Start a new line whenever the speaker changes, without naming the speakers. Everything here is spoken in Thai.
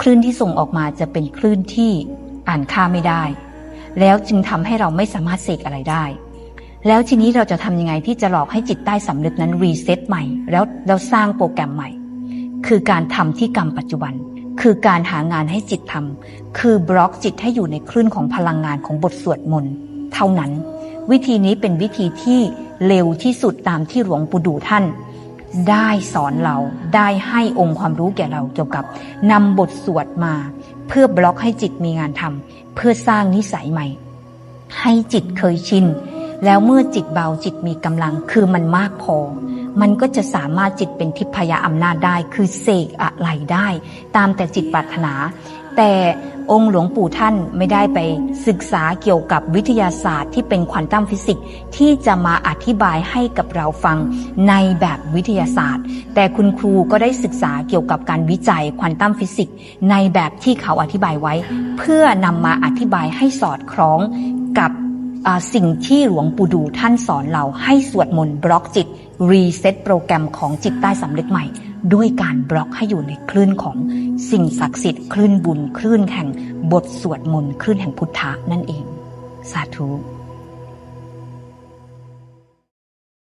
คลื่นที่ส่งออกมาจะเป็นคลื่นที่อ่านค่าไม่ได้ แล้วจึงทำให้เราไม่สามารถเสกอะไรได้ แล้วทีนี้เราจะทำยังไงที่จะหลอกให้จิตใต้สำนึกนั้นรีเซ็ตใหม่ แล้วเราสร้างโปรแกรมใหม่ คือการทำที่กรรมปัจจุบัน คือการหางานให้จิตทำคือบล็อกจิตให้อยู่ในคลื่นของพลังงานของบทสวดมนต์เท่านั้น วิธีนี้เป็นวิธีที่เร็วที่สุดตามที่หลวงปู่ดูท่าน ได้สอนเราได้ให้องค์ความรู้แก่เราเกี่ยวกับนำบทสวดมา เพื่อบล็อกให้จิตมีงานทำเพื่อสร้างนิสัยใหม่ ให้จิตเคยชิน แล้วเมื่อจิตเบาจิตมีกำลังคือมันมากพอ มันก็จะสามารถจิตเป็นทิพยาอำนาจได้ คือเสกอะไรได้ ตามแต่จิตปรารถนา แต่ องค์หลวงปู่ท่านไม่ได้ไปศึกษาเกี่ยวกับวิทยาศาสตร์ที่เป็นควอนตัมฟิสิกส์ที่จะมาอธิบายให้กับเราฟังในแบบวิทยาศาสตร์ แต่คุณครูก็ได้ศึกษาเกี่ยวกับการวิจัยควอนตัมฟิสิกส์ในแบบที่เขาอธิบายไว้ เพื่อนำมาอธิบายให้สอดคล้องกับสิ่งที่หลวงปู่ดูท่านสอนเราให้สวดมนต์บล็อกจิตรีเซ็ตโปรแกรมของจิตใต้สำนึกใหม่ ด้วยการบล็อกให้อยู่ในคลื่นของสิ่งศักดิ์สิทธิ์คลื่นบุญคลื่นแห่งบทสวดมนต์คลื่นแห่งพุทธะนั่นเอง สาธุ